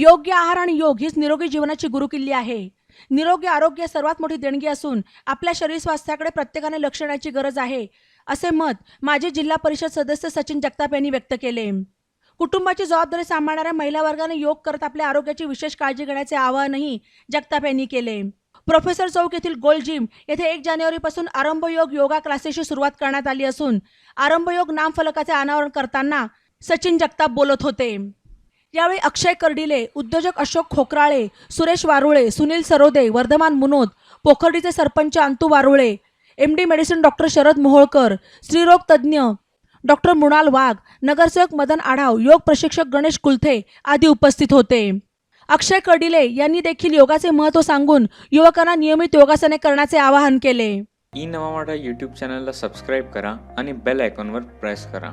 योग्य आहार आणि योग हीच निरोगी जीवनाची गुरुकिल्ली आहे. निरोगी आरोग्य सर्वात मोठी देणगी असून आपल्या शरीर स्वास्थ्याकडे प्रत्येकाने लक्ष देण्याची गरज आहे असे मत माजी जिल्हा परिषद सदस्य सचिन जगताप यांनी व्यक्त केले. कुटुंबाची जबाबदारी सांभाळणाऱ्या महिला वर्गाने योग करत आपल्या आरोग्याची विशेष काळजी घेण्याचे आवाहनही जगताप यांनी केले. प्रोफेसर चौक येथील गोल्ड जिम येथे एक जानेवारीपासून आरंभ योग योगा क्लासेसची सुरुवात करण्यात आली असून आरंभ योग नामफलकाचे अनावरण करताना सचिन जगताप बोलत होते. यावेळी अक्षय कर्डिले उद्योजक Ashok Khokrale Suresh Warule Sunil Sarode Vardhaman Munot पोखर्डीचे sarpanch Antu Warule M D medicine doctor Sharad Moholkar स्त्रीरोग तज्ज्ञ डॉक्टर मृणाल वाघ नगरसेवक मदन आढाव योग प्रशिक्षक गणेश कुलथे आदी उपस्थित होते. अक्षय कर्डिले यांनी देखील योगाचे महत्त्व सांगून युवकांना नियमित योगासने करण्याचे आवाहन केले. ई नवा यूट्यूब चॅनलला सबस्क्राईब करा आणि बेल आयकॉनवर प्रेस करा.